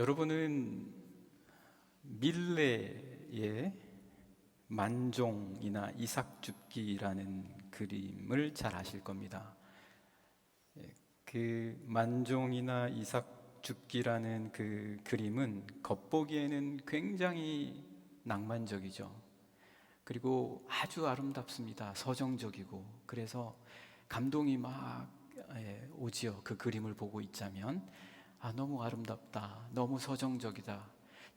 여러분은 밀레의 만종이나 이삭줍기라는 그림을 잘 아실 겁니다. 예, 그 만종이나 이삭줍기라는 그 그림은 겉보기에는 굉장히 낭만적이죠. 그리고 아주 아름답습니다. 서정적이고 그래서 감동이 막 예, 오지요. 그 그림을 보고 있자면 아 너무 아름답다. 너무 서정적이다.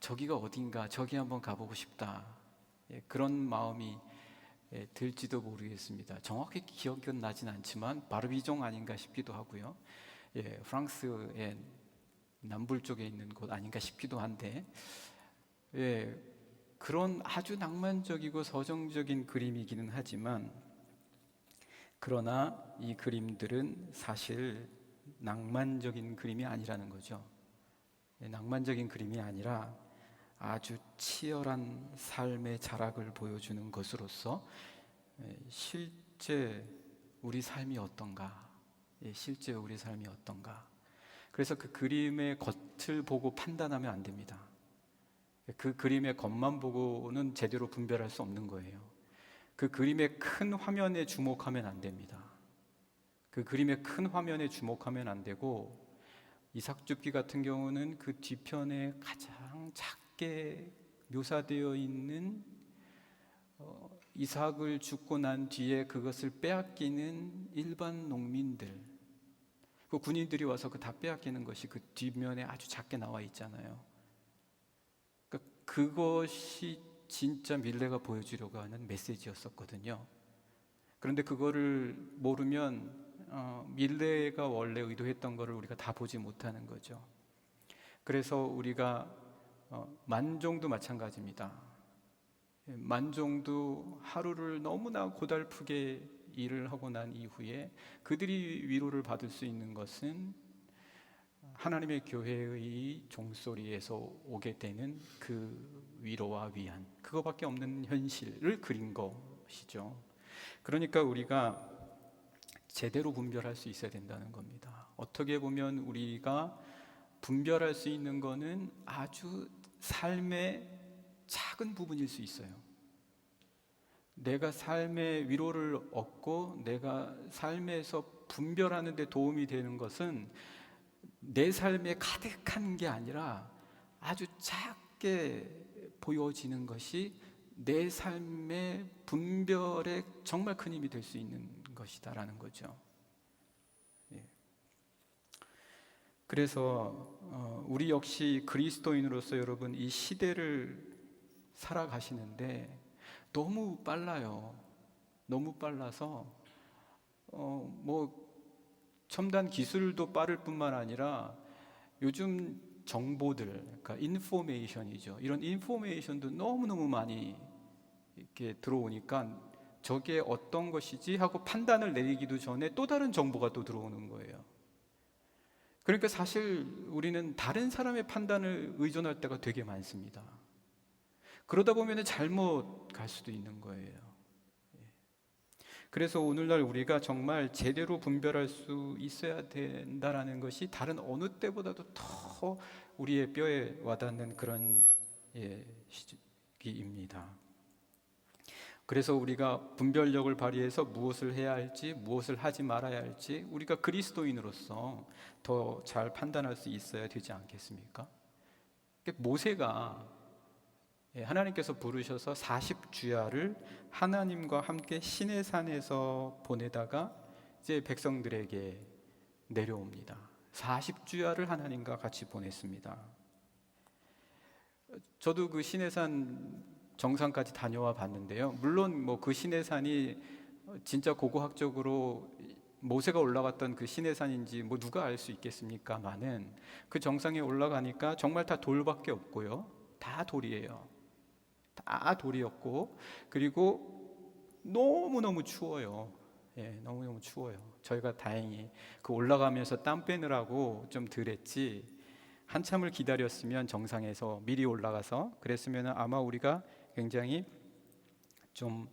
저기가 어딘가 저기 한번 가보고 싶다. 예, 그런 마음이 예, 들지도 모르겠습니다. 정확히 기억은 나진 않지만 바르비종 아닌가 싶기도 하고요. 예, 프랑스의 남불 쪽에 있는 곳 아닌가 싶기도 한데 예, 그런 아주 낭만적이고 서정적인 그림이기는 하지만 그러나 이 그림들은 사실 낭만적인 그림이 아니라는 거죠. 예, 낭만적인 그림이 아니라 아주 치열한 삶의 자락을 보여주는 것으로서 예, 실제 우리 삶이 어떤가, 예, 실제 우리 삶이 어떤가. 그래서 그 그림의 겉을 보고 판단하면 안 됩니다. 그 그림의 겉만 보고는 제대로 분별할 수 없는 거예요. 그 그림의 큰 화면에 주목하면 안 됩니다. 그 그림의 큰 화면에 주목하면 안 되고 이삭줍기 같은 경우는 그 뒤편에 가장 작게 묘사되어 있는 어, 이삭을 죽고 난 뒤에 그것을 빼앗기는 일반 농민들, 그 군인들이 와서 그 다 빼앗기는 것이 그 뒷면에 아주 작게 나와 있잖아요. 그러니까 그것이 진짜 밀레가 보여주려고 하는 메시지였었거든요. 그런데 그거를 모르면 어, 밀레가 원래 의도했던 것을 우리가 다 보지 못하는 거죠. 그래서 우리가 어, 만종도 마찬가지입니다. 예, 만종도 하루를 너무나 고달프게 일을 하고 난 이후에 그들이 위로를 받을 수 있는 것은 하나님의 교회의 종소리에서 오게 되는 그 위로와 위안 그거밖에 없는 현실을 그린 것이죠. 그러니까 우리가 제대로 분별할 수 있어야 된다는 겁니다. 어떻게 보면 우리가 분별할 수 있는 거는 아주 삶의 작은 부분일 수 있어요. 내가 삶의 위로를 얻고 내가 삶에서 분별하는 데 도움이 되는 것은 내 삶에 가득한 게 아니라 아주 작게 보여지는 것이 내 삶의 분별에 정말 큰 힘이 될 수 있는 것이다라는 거죠. 예. 그래서 어, 우리 역시 그리스도인으로서 여러분 이 시대를 살아가시는데 너무 빨라요. 너무 빨라서 어, 뭐 첨단 기술도 빠를 뿐만 아니라 요즘 정보들, 그러니까 인포메이션이죠. 이런 인포메이션도 너무 너무 많이 이렇게 들어오니까 저게 어떤 것이지 하고 판단을 내리기도 전에 또 다른 정보가 또 들어오는 거예요. 그러니까 사실 우리는 다른 사람의 판단을 의존할 때가 되게 많습니다. 그러다 보면 잘못 갈 수도 있는 거예요. 예. 그래서 오늘날 우리가 정말 제대로 분별할 수 있어야 된다라는 것이 다른 어느 때보다도 더 우리의 뼈에 와닿는 그런 예, 시기입니다. 그래서 우리가 분별력을 발휘해서 무엇을 해야 할지, 무엇을 하지 말아야 할지 우리가 그리스도인으로서 더 잘 판단할 수 있어야 되지 않겠습니까? 모세가 예, 하나님께서 부르셔서 40주야를 하나님과 함께 신의 산에서 보내다가 이제 백성들에게 내려옵니다. 40주야를 하나님과 같이 보냈습니다. 저도 그 신의 산 정상까지 다녀와 봤는데요. 물론 뭐 그 신의 산이 진짜 고고학적으로 모세가 올라갔던 그 신의 산인지 뭐 누가 알 수 있겠습니까만은 그 정상에 올라가니까 정말 다 돌밖에 없고요. 다 돌이에요. 다 돌이었고 그리고 너무너무 추워요. 예, 너무너무 추워요. 저희가 다행히 그 올라가면서 땀 빼느라고 좀 덜했지 한참을 기다렸으면 정상에서 미리 올라가서 그랬으면 아마 우리가 굉장히 좀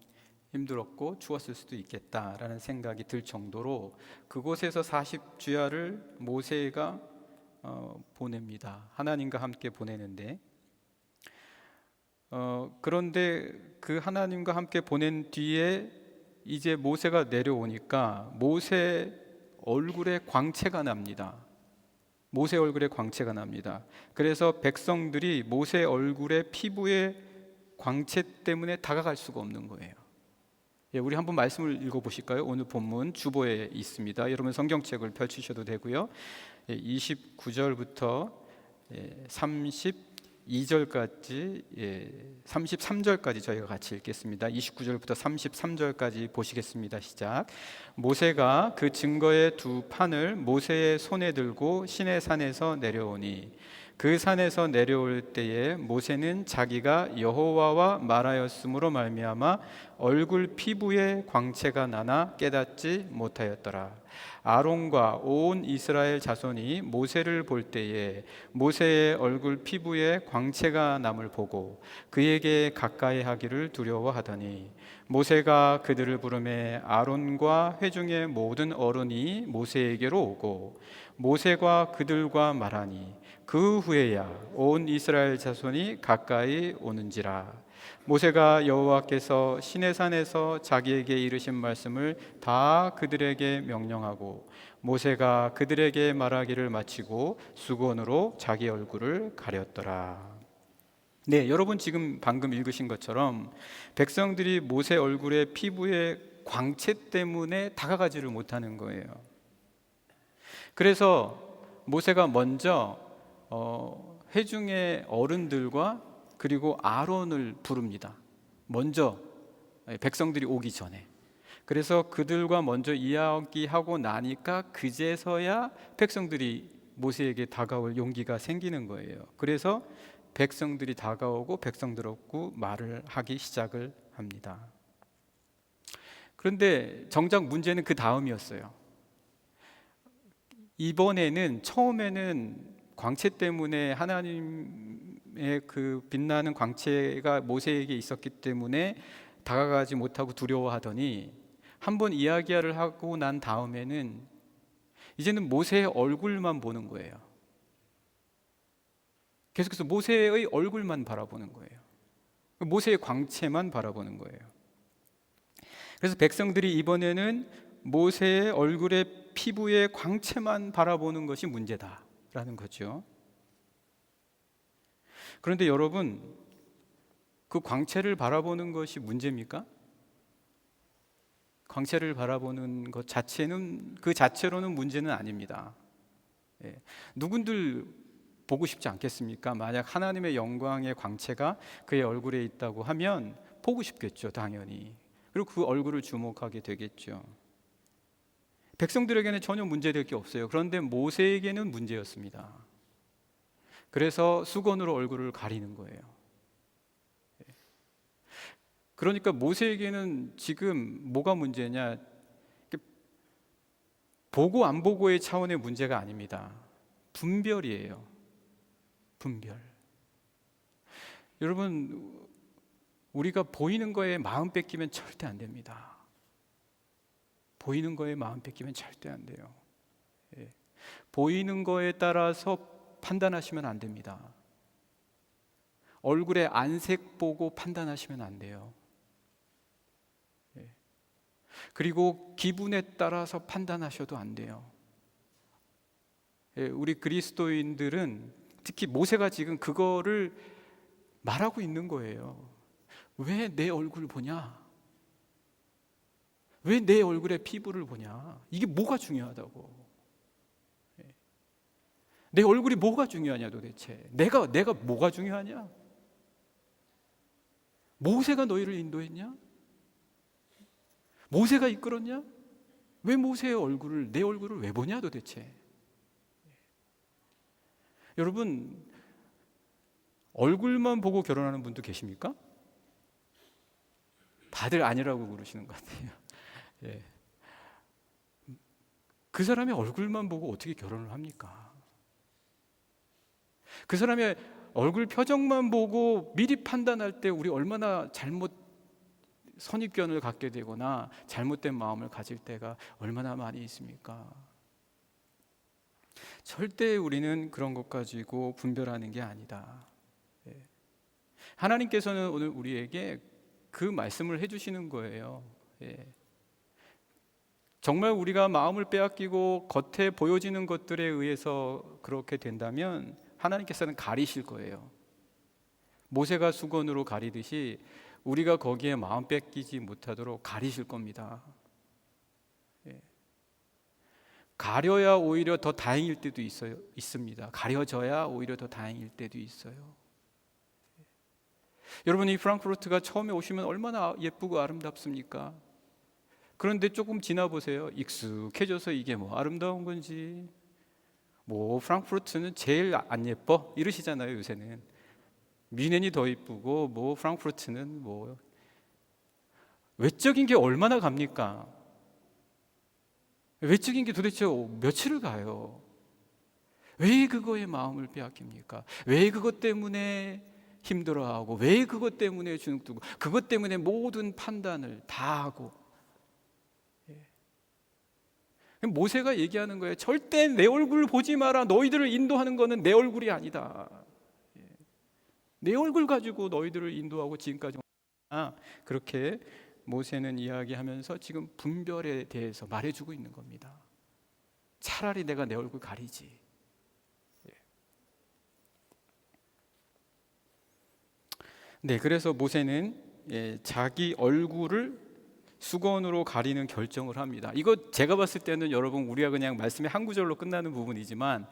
힘들었고 추웠을 수도 있겠다라는 생각이 들 정도로 그곳에서 40주야를 모세가 어, 보냅니다. 하나님과 함께 보내는데 어, 그런데 그 하나님과 함께 보낸 뒤에 이제 모세가 내려오니까 모세 얼굴에 광채가 납니다. 모세 얼굴에 광채가 납니다. 그래서 백성들이 모세 얼굴에 피부에 광채 때문에 다가갈 수가 없는 거예요. 예, 우리 한번 말씀을 읽어 보실까요? 오늘 본문 주보에 있습니다. 여러분 성경책을 펼치셔도 되고요. 예, 29절부터 예, 32절까지 예, 33절까지 저희가 같이 읽겠습니다. 29절부터 33절까지 보시겠습니다. 시작. 모세가 그 증거의 두 판을 모세의 손에 들고 시내 산에서 내려오니 그 산에서 내려올 때에 모세는 자기가 여호와와 말하였으므로 말미암아 얼굴 피부에 광채가 나나 깨닫지 못하였더라. 아론과 온 이스라엘 자손이 모세를 볼 때에 모세의 얼굴 피부에 광채가 남을 보고 그에게 가까이 하기를 두려워하더니 모세가 그들을 부르매 아론과 회중의 모든 어른이 모세에게로 오고 모세가 그들과 말하니 그 후에야 온 이스라엘 자손이 가까이 오는지라 모세가 여호와께서 시내산에서 자기에게 이르신 말씀을 다 그들에게 명령하고 모세가 그들에게 말하기를 마치고 수건으로 자기 얼굴을 가렸더라. 네, 여러분 지금 방금 읽으신 것처럼 백성들이 모세 얼굴의 피부의 광채 때문에 다가가지를 못하는 거예요. 그래서 모세가 먼저 어, 회중의 어른들과 그리고 아론을 부릅니다. 먼저 백성들이 오기 전에. 그래서 그들과 먼저 이야기하고 나니까 그제서야 백성들이 모세에게 다가올 용기가 생기는 거예요. 그래서 백성들이 다가오고 백성들하고 말을 하기 시작을 합니다. 그런데 정작 문제는 그 다음이었어요. 이번에는 처음에는 광채 때문에 하나님의 그 빛나는 광채가 모세에게 있었기 때문에 다가가지 못하고 두려워하더니 한번 이야기를 하고 난 다음에는 이제는 모세의 얼굴만 보는 거예요. 계속해서 모세의 얼굴만 바라보는 거예요. 모세의 광채만 바라보는 거예요. 그래서 백성들이 이번에는 모세의 얼굴의 피부의 광채만 바라보는 것이 문제다 라는 거죠. 그런데 여러분, 그 광채를 바라보는 것이 문제입니까? 광채를 바라보는 것 자체는 그 자체로는 문제는 아닙니다. 예. 누군들 보고 싶지 않겠습니까? 만약 하나님의 영광의 광채가 그의 얼굴에 있다고 하면 보고 싶겠죠, 당연히. 그리고 그 얼굴을 주목하게 되겠죠. 백성들에게는 전혀 문제될 게 없어요. 그런데 모세에게는 문제였습니다. 그래서 수건으로 얼굴을 가리는 거예요. 그러니까 모세에게는 지금 뭐가 문제냐? 보고 안 보고의 차원의 문제가 아닙니다. 분별이에요. 분별. 여러분, 우리가 보이는 거에 마음 뺏기면 절대 안 됩니다. 보이는 거에 마음 뺏기면 절대 안 돼요. 예. 보이는 거에 따라서 판단하시면 안 됩니다. 얼굴에 안색 보고 판단하시면 안 돼요. 그리고 기분에 따라서 판단하셔도 안 돼요. 예, 우리 그리스도인들은 특히 모세가 지금 그거를 말하고 있는 거예요. 왜 내 얼굴 보냐? 왜 내 얼굴에 피부를 보냐? 이게 뭐가 중요하다고? 예. 내 얼굴이 뭐가 중요하냐 도대체? 내가 내가 뭐가 중요하냐? 모세가 너희를 인도했냐? 모세가 이끌었냐? 왜 모세의 얼굴을 내 얼굴을 왜 보냐 도대체? 여러분 얼굴만 보고 결혼하는 분도 계십니까? 다들 아니라고 그러시는 것 같아요. 예. 그 사람의 얼굴만 보고 어떻게 결혼을 합니까? 그 사람의 얼굴 표정만 보고 미리 판단할 때 우리 얼마나 잘못 선입견을 갖게 되거나 잘못된 마음을 가질 때가 얼마나 많이 있습니까? 절대 우리는 그런 것 가지고 분별하는 게 아니다. 예. 하나님께서는 오늘 우리에게 그 말씀을 해주시는 거예요. 예. 정말 우리가 마음을 빼앗기고 겉에 보여지는 것들에 의해서 그렇게 된다면 하나님께서는 가리실 거예요. 모세가 수건으로 가리듯이 우리가 거기에 마음 뺏기지 못하도록 가리실 겁니다. 예. 가려야 오히려 더 다행일 때도 있어요. 있습니다. 가려져야 오히려 더 다행일 때도 있어요. 예. 여러분 이 프랑크푸르트가 처음에 오시면 얼마나 예쁘고 아름답습니까? 그런데 조금 지나 보세요. 익숙해져서 이게 뭐 아름다운 건지 뭐 프랑크푸르트는 제일 안 예뻐 이러시잖아요 요새는 미넨이 더 이쁘고 뭐 프랑크푸르트는 뭐 외적인 게 얼마나 갑니까? 외적인 게 도대체 며칠을 가요? 왜 그거에 마음을 빼앗깁니까? 왜 그것 때문에 힘들어하고 왜 그것 때문에 주눅 들고 그것 때문에 모든 판단을 다 하고 모세가 얘기하는 거예요. 절대 내 얼굴 보지 마라. 너희들을 인도하는 거는 내 얼굴이 아니다. 예. 내 얼굴 가지고 너희들을 인도하고 지금까지 아, 그렇게 모세는 이야기하면서 지금 분별에 대해서 말해주고 있는 겁니다. 차라리 내가 내 얼굴 가리지. 예. 네, 그래서 모세는 예, 자기 얼굴을 수건으로 가리는 결정을 합니다. 이거 제가 봤을 때는 여러분 우리가 그냥 말씀이 한 구절로 끝나는 부분이지만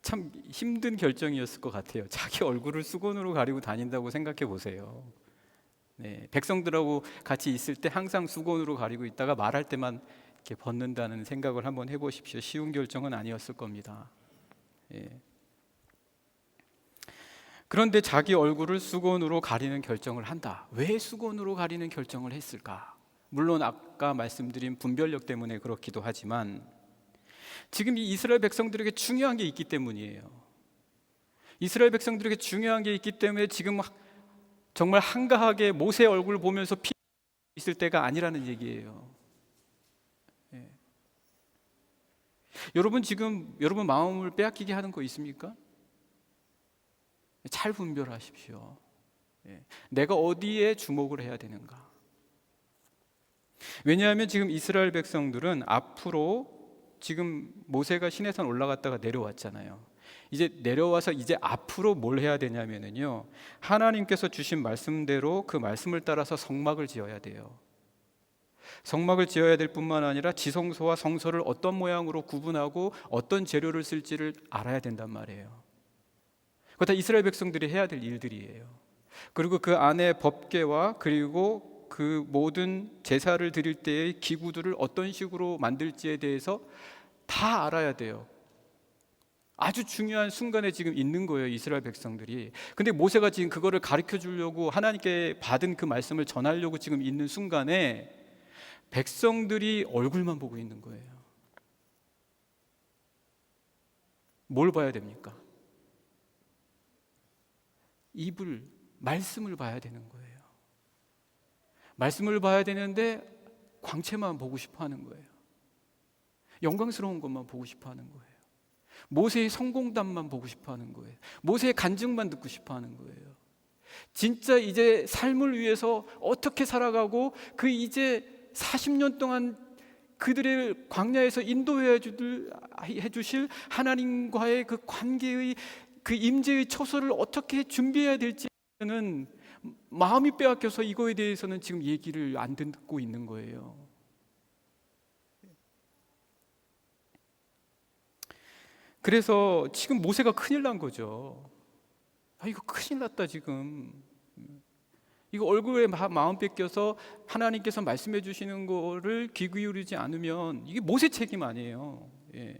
참 힘든 결정이었을 것 같아요. 자기 얼굴을 수건으로 가리고 다닌다고 생각해 보세요. 네, 백성들하고 같이 있을 때 항상 수건으로 가리고 있다가 말할 때만 이렇게 벗는다는 생각을 한번 해보십시오. 쉬운 결정은 아니었을 겁니다. 예. 그런데 자기 얼굴을 수건으로 가리는 결정을 한다. 왜 수건으로 가리는 결정을 했을까? 물론 아까 말씀드린 분별력 때문에 그렇기도 하지만 지금 이 이스라엘 백성들에게 중요한 게 있기 때문이에요. 이스라엘 백성들에게 중요한 게 있기 때문에 지금 정말 한가하게 모세 얼굴 보면서 피 있을 때가 아니라는 얘기예요. 예. 여러분 지금 여러분 마음을 빼앗기게 하는 거 있습니까? 잘 분별하십시오. 예. 내가 어디에 주목을 해야 되는가? 왜냐하면 지금 이스라엘 백성들은 앞으로 지금 모세가 시내산 올라갔다가 내려왔잖아요. 이제 내려와서 이제 앞으로 뭘 해야 되냐면은요. 하나님께서 주신 말씀대로 그 말씀을 따라서 성막을 지어야 돼요. 성막을 지어야 될 뿐만 아니라 지성소와 성소를 어떤 모양으로 구분하고 어떤 재료를 쓸지를 알아야 된단 말이에요. 그거 다 이스라엘 백성들이 해야 될 일들이에요. 그리고 그 안에 법계와 그리고 그 모든 제사를 드릴 때의 기구들을 어떤 식으로 만들지에 대해서 다 알아야 돼요. 아주 중요한 순간에 지금 있는 거예요, 이스라엘 백성들이. 근데 모세가 지금 그거를 가르쳐 주려고 하나님께 받은 그 말씀을 전하려고 지금 있는 순간에 백성들이 얼굴만 보고 있는 거예요. 뭘 봐야 됩니까? 입을, 말씀을 봐야 되는 거예요. 말씀을 봐야 되는데 광채만 보고 싶어 하는 거예요. 영광스러운 것만 보고 싶어 하는 거예요. 모세의 성공담만 보고 싶어 하는 거예요. 모세의 간증만 듣고 싶어 하는 거예요. 진짜 이제 삶을 위해서 어떻게 살아가고 그 이제 40년 동안 그들의 광야에서 인도해 주실 하나님과의 그 관계의 그 임재의 처소를 어떻게 준비해야 될지는 마음이 빼앗겨서 이거에 대해서는 지금 얘기를 안 듣고 있는 거예요. 그래서 지금 모세가 큰일 난 거죠. 아, 이거 큰일 났다, 지금. 이거 얼굴에 마음 뺏겨서 하나님께서 말씀해 주시는 거를 귀 기울이지 않으면 이게 모세 책임 아니에요. 예.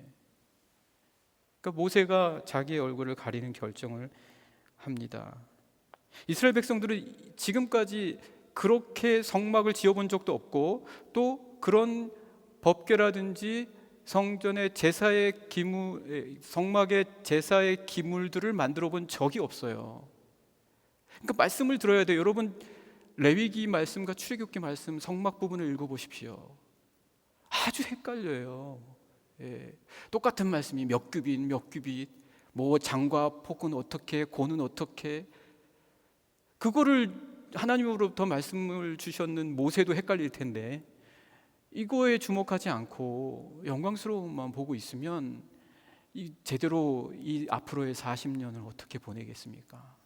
그러니까 모세가 자기의 얼굴을 가리는 결정을 합니다. 이스라엘 백성들은 지금까지 그렇게 성막을 지어본 적도 없고 또 그런 법궤라든지 성전의 제사의 기물, 성막의 제사의 기물들을 만들어 본 적이 없어요. 그러니까 말씀을 들어야 돼요. 여러분 레위기 말씀과 출애굽기 말씀 성막 부분을 읽어 보십시오. 아주 헷갈려요. 예, 똑같은 말씀이 몇 규빗 몇 규빗 뭐 장과 폭은 어떻게 고는 어떻게 그거를 하나님으로부터 말씀을 주셨는 모세도 헷갈릴 텐데 이거에 주목하지 않고 영광스러움만 보고 있으면 이 제대로 이 앞으로의 40년을 어떻게 보내겠습니까?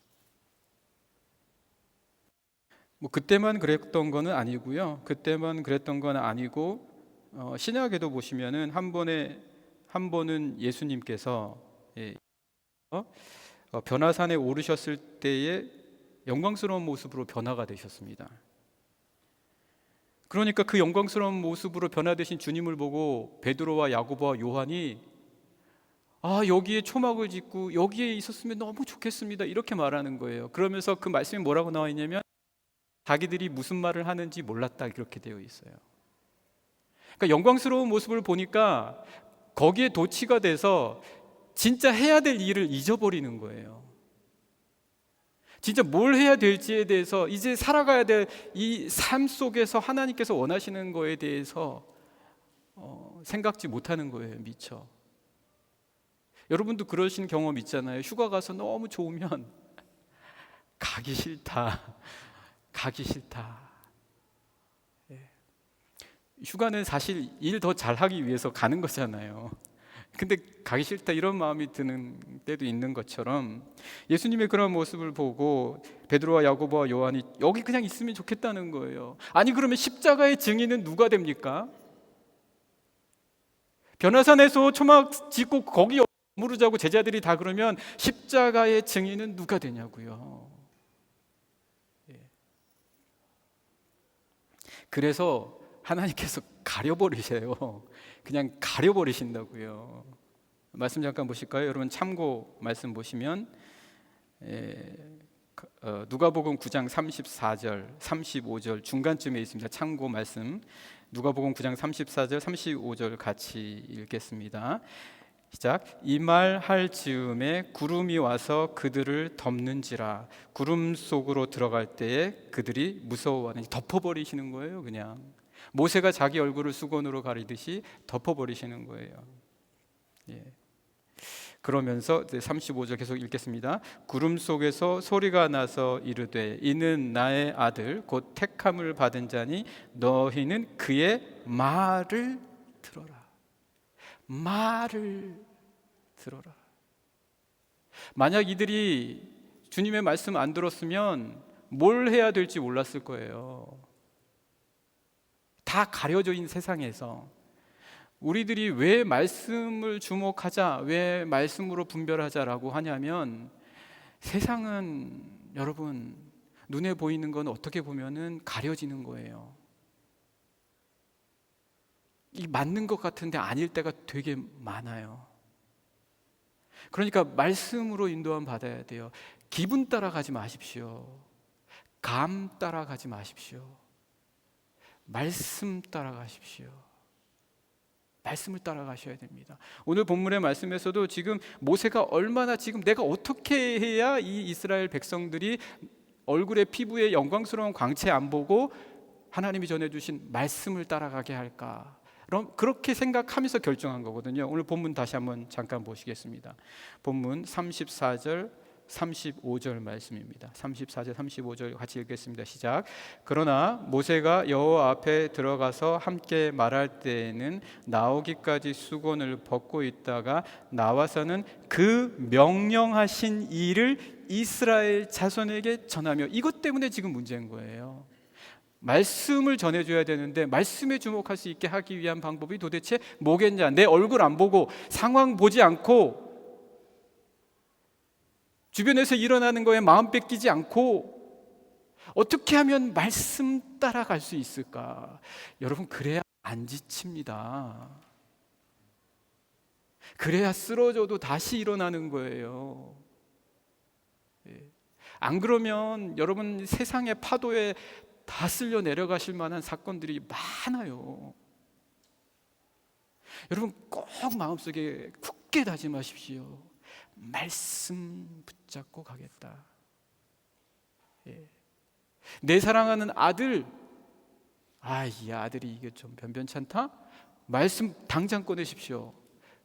뭐 그때만 그랬던 거는 아니고요. 그때만 그랬던 건 아니고 어, 신약에도 보시면은 한 번에 한 번은 예수님께서 예, 어? 어, 변화산에 오르셨을 때에 영광스러운 모습으로 변화가 되셨습니다. 그러니까 그 영광스러운 모습으로 변화되신 주님을 보고 베드로와 야고보와 요한이 아 여기에 초막을 짓고 여기에 있었으면 너무 좋겠습니다 이렇게 말하는 거예요. 그러면서 그 말씀이 뭐라고 나와 있냐면 자기들이 무슨 말을 하는지 몰랐다 이렇게 되어 있어요. 그러니까 영광스러운 모습을 보니까 거기에 도취가 돼서 진짜 해야 될 일을 잊어버리는 거예요. 진짜 뭘 해야 될지에 대해서 이제 살아가야 될 이 삶 속에서 하나님께서 원하시는 거에 대해서 어, 생각지 못하는 거예요, 미처. 여러분도 그러신 경험 있잖아요. 휴가 가서 너무 좋으면 가기 싫다. 가기 싫다. 예. 휴가는 사실 일 더 잘하기 위해서 가는 거잖아요. 근데 가기 싫다 이런 마음이 드는 때도 있는 것처럼 예수님의 그런 모습을 보고 베드로와 야고보와 요한이 여기 그냥 있으면 좋겠다는 거예요. 아니 그러면 십자가의 증인은 누가 됩니까? 변화산에서 초막 짓고 거기 무르자고 제자들이 다 그러면 십자가의 증인은 누가 되냐고요. 예. 그래서 하나님께서 가려버리세요. 그냥 가려버리신다고요. 말씀 잠깐 보실까요? 여러분 참고 말씀 보시면 에, 어, 누가복음 9장 34절, 35절 중간쯤에 있습니다. 참고 말씀 누가복음 9장 34절, 35절 같이 읽겠습니다. 시작. 이 말 할 즈음에 구름이 와서 그들을 덮는지라 구름 속으로 들어갈 때에 그들이 무서워하는 덮어버리시는 거예요, 그냥. 모세가 자기 얼굴을 수건으로 가리듯이 덮어버리시는 거예요. 예. 그러면서 35절 계속 읽겠습니다. 구름 속에서 소리가 나서 이르되 이는 나의 아들 곧 택함을 받은 자니 너희는 그의 말을 들어라. 말을 들어라. 만약 이들이 주님의 말씀 안 들었으면 뭘 해야 될지 몰랐을 거예요. 다 가려져 있는 세상에서 우리들이 왜 말씀을 주목하자, 왜 말씀으로 분별하자라고 하냐면 세상은 여러분 눈에 보이는 건 어떻게 보면은 가려지는 거예요. 이 맞는 것 같은데 아닐 때가 되게 많아요. 그러니까 말씀으로 인도함 받아야 돼요. 기분 따라가지 마십시오. 감 따라가지 마십시오. 말씀 따라가십시오. 말씀을 따라가셔야 됩니다. 오늘 본문의 말씀에서도 지금 모세가 얼마나 지금 내가 어떻게 해야 이 이스라엘 백성들이 얼굴에 피부에 영광스러운 광채 안 보고 하나님이 전해주신 말씀을 따라가게 할까? 그럼 그렇게 생각하면서 결정한 거거든요. 오늘 본문 다시 한번 잠깐 보시겠습니다. 본문 34절 35절 말씀입니다. 34절 35절 같이 읽겠습니다. 시작. 그러나 모세가 여호와 앞에 들어가서 함께 말할 때에는 나오기까지 수건을 벗고 있다가 나와서는 그 명령하신 일을 이스라엘 자손에게 전하며 이것 때문에 지금 문제인 거예요. 말씀을 전해줘야 되는데 말씀에 주목할 수 있게 하기 위한 방법이 도대체 뭐겠냐? 내 얼굴 안 보고 상황 보지 않고 주변에서 일어나는 거에 마음 뺏기지 않고 어떻게 하면 말씀 따라갈 수 있을까? 여러분 그래야 안 지칩니다. 그래야 쓰러져도 다시 일어나는 거예요. 예. 안 그러면 여러분 세상의 파도에 다 쓸려 내려가실 만한 사건들이 많아요. 여러분 꼭 마음속에 굳게 다짐하십시오. 말씀 붙잡고 가겠다. 예. 내 사랑하는 아들, 아, 이 아들이 이게 좀 변변찮다? 말씀 당장 꺼내십시오.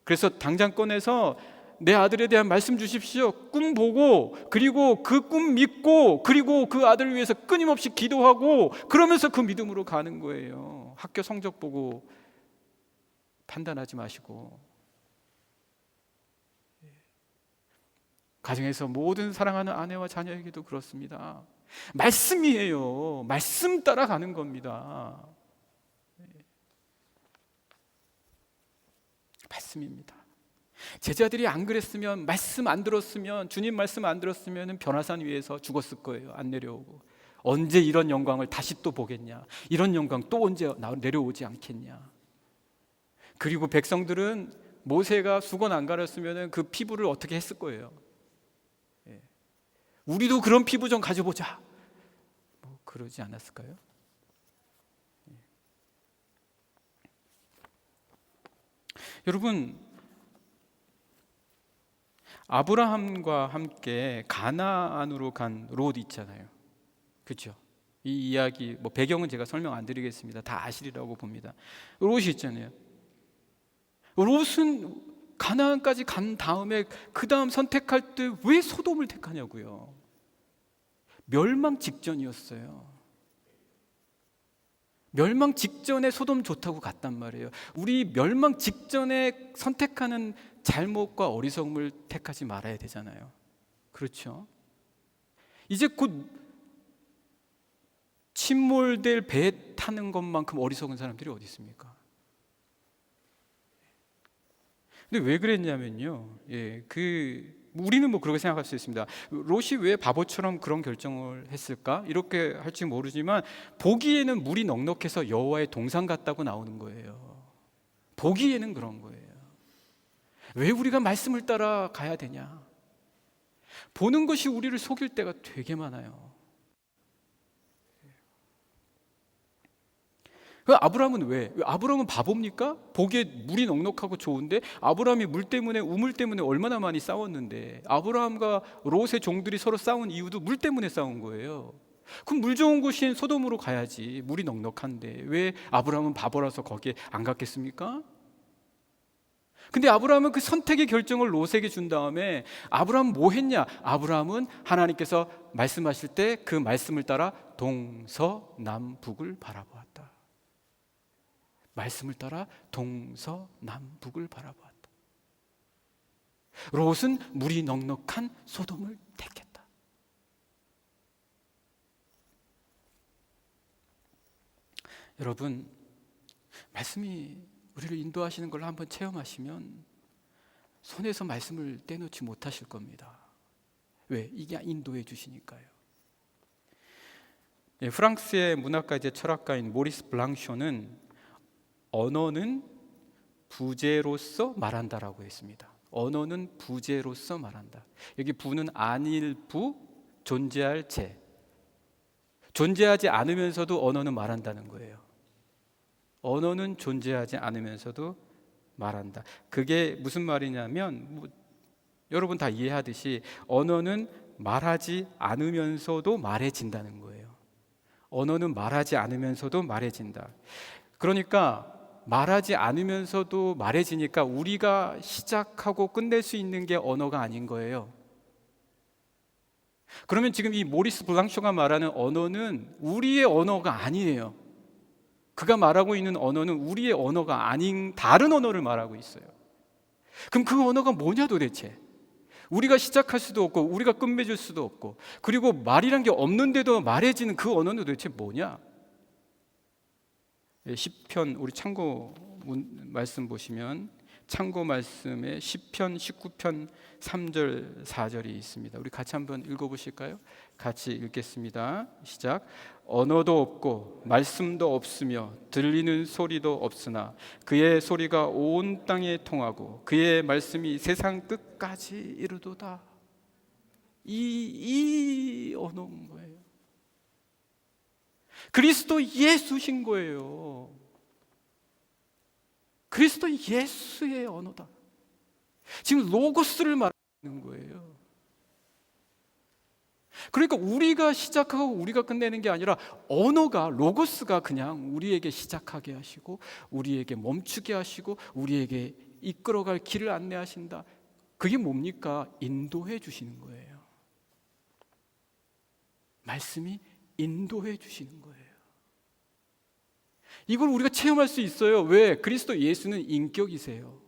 그래서 당장 꺼내서 내 아들에 대한 말씀 주십시오. 꿈 보고 그리고 그 꿈 믿고 그리고 그 아들을 위해서 끊임없이 기도하고 그러면서 그 믿음으로 가는 거예요. 학교 성적 보고 판단하지 마시고 가정에서 모든 사랑하는 아내와 자녀에게도 그렇습니다. 말씀이에요. 말씀 따라가는 겁니다. 말씀입니다. 제자들이 안 그랬으면 말씀 안 들었으면 주님 말씀 안 들었으면 변화산 위에서 죽었을 거예요. 안 내려오고 언제 이런 영광을 다시 또 보겠냐? 이런 영광 또 언제 내려오지 않겠냐? 그리고 백성들은 모세가 수건 안 가렸으면 그 피부를 어떻게 했을 거예요? 예. 우리도 그런 피부 좀 가져보자. 뭐 그러지 않았을까요? 예. 여러분 아브라함과 함께 가나안으로 간 롯 있잖아요. 그렇죠? 이 이야기 뭐 배경은 제가 설명 안 드리겠습니다. 다 아시리라고 봅니다. 롯이 있잖아요. 롯은 가나안까지 간 다음에 그 다음 선택할 때 왜 소돔을 택하냐고요. 멸망 직전이었어요. 멸망 직전에 소돔 좋다고 갔단 말이에요. 우리 멸망 직전에 선택하는 잘못과 어리석음을 택하지 말아야 되잖아요. 그렇죠? 이제 곧 침몰될 배 타는 것만큼 어리석은 사람들이 어디 있습니까? 근데 왜 그랬냐면요. 예, 그 우리는 뭐 그렇게 생각할 수 있습니다. 롯이 왜 바보처럼 그런 결정을 했을까? 이렇게 할지 모르지만 보기에는 물이 넉넉해서 여호와의 동상 같다고 나오는 거예요. 보기에는 그런 거예요. 왜 우리가 말씀을 따라 가야 되냐? 보는 것이 우리를 속일 때가 되게 많아요. 그 아브라함은 왜? 아브라함은 바보입니까? 보기에 물이 넉넉하고 좋은데 아브라함이 물 때문에 우물 때문에 얼마나 많이 싸웠는데 아브라함과 롯의 종들이 서로 싸운 이유도 물 때문에 싸운 거예요. 그럼 물 좋은 곳인 소돔으로 가야지 물이 넉넉한데 왜 아브라함은 바보라서 거기에 안 갔겠습니까? 근데 아브라함은 그 선택의 결정을 롯에게 준 다음에 아브라함 뭐 했냐? 아브라함은 하나님께서 말씀하실 때 그 말씀을 따라 동서남북을 바라보았다. 말씀을 따라 동서남북을 바라보았다. 롯은 물이 넉넉한 소돔을 택했다. 여러분, 말씀이 우리를 인도하시는 걸 한번 체험하시면 손에서 말씀을 떼놓지 못하실 겁니다. 왜? 이게 인도해 주시니까요. 예, 프랑스의 문학가 이제 철학가인 모리스 블랑쇼는 언어는 부재로서 말한다라고 했습니다. 언어는 부재로서 말한다. 여기 부는 아닐 부, 존재할 재. 존재하지 않으면서도 언어는 말한다는 거예요. 언어는 존재하지 않으면서도 말한다. 그게 무슨 말이냐면 뭐, 여러분 다 이해하듯이 언어는 말하지 않으면서도 말해진다는 거예요. 언어는 말하지 않으면서도 말해진다. 그러니까 말하지 않으면서도 말해지니까 우리가 시작하고 끝낼 수 있는 게 언어가 아닌 거예요. 그러면 지금 이 모리스 블랑쇼가 말하는 언어는 우리의 언어가 아니에요. 그가 말하고 있는 언어는 우리의 언어가 아닌 다른 언어를 말하고 있어요. 그럼 그 언어가 뭐냐 도대체? 우리가 시작할 수도 없고 우리가 끝맺을 수도 없고 그리고 말이란 게 없는데도 말해지는 그 언어는 도대체 뭐냐? 예, 시편 우리 참고 말씀 보시면 참고 말씀에 시편 19편 3절 4절이 있습니다. 우리 같이 한번 읽어 보실까요? 같이 읽겠습니다. 시작. 언어도 없고 말씀도 없으며 들리는 소리도 없으나 그의 소리가 온 땅에 통하고 그의 말씀이 세상 끝까지 이르도다. 이, 이 언어인 거예요. 그리스도 예수신 거예요. 그리스도 예수의 언어다. 지금 로고스를 말하는 거예요. 그러니까 우리가 시작하고 우리가 끝내는 게 아니라 언어가 로고스가 그냥 우리에게 시작하게 하시고 우리에게 멈추게 하시고 우리에게 이끌어갈 길을 안내하신다. 그게 뭡니까? 인도해 주시는 거예요. 말씀이 인도해 주시는 거예요. 이걸 우리가 체험할 수 있어요. 왜? 그리스도 예수는 인격이세요.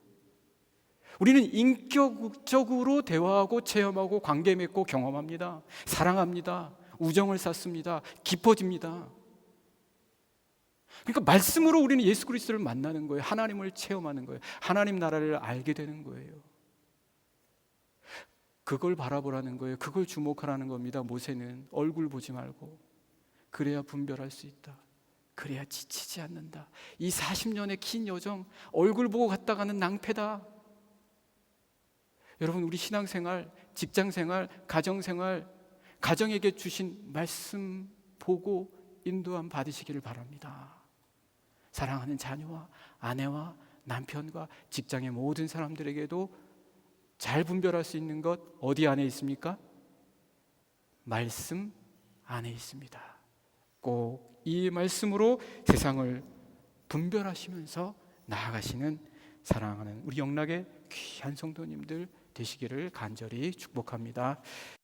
우리는 인격적으로 대화하고 체험하고 관계 맺고 경험합니다. 사랑합니다. 우정을 쌓습니다. 깊어집니다. 그러니까 말씀으로 우리는 예수 그리스도를 만나는 거예요. 하나님을 체험하는 거예요. 하나님 나라를 알게 되는 거예요. 그걸 바라보라는 거예요. 그걸 주목하라는 겁니다. 모세는 얼굴 보지 말고 그래야 분별할 수 있다. 그래야 지치지 않는다. 이 40년의 긴 여정 얼굴 보고 갔다가는 낭패다. 여러분 우리 신앙생활, 직장생활, 가정생활 가정에게 주신 말씀 보고 인도함 받으시기를 바랍니다. 사랑하는 자녀와 아내와 남편과 직장의 모든 사람들에게도 잘 분별할 수 있는 것 어디 안에 있습니까? 말씀 안에 있습니다. 꼭 이 말씀으로 세상을 분별하시면서 나아가시는 사랑하는 우리 영락의 귀한 성도님들 되시기를 간절히 축복합니다.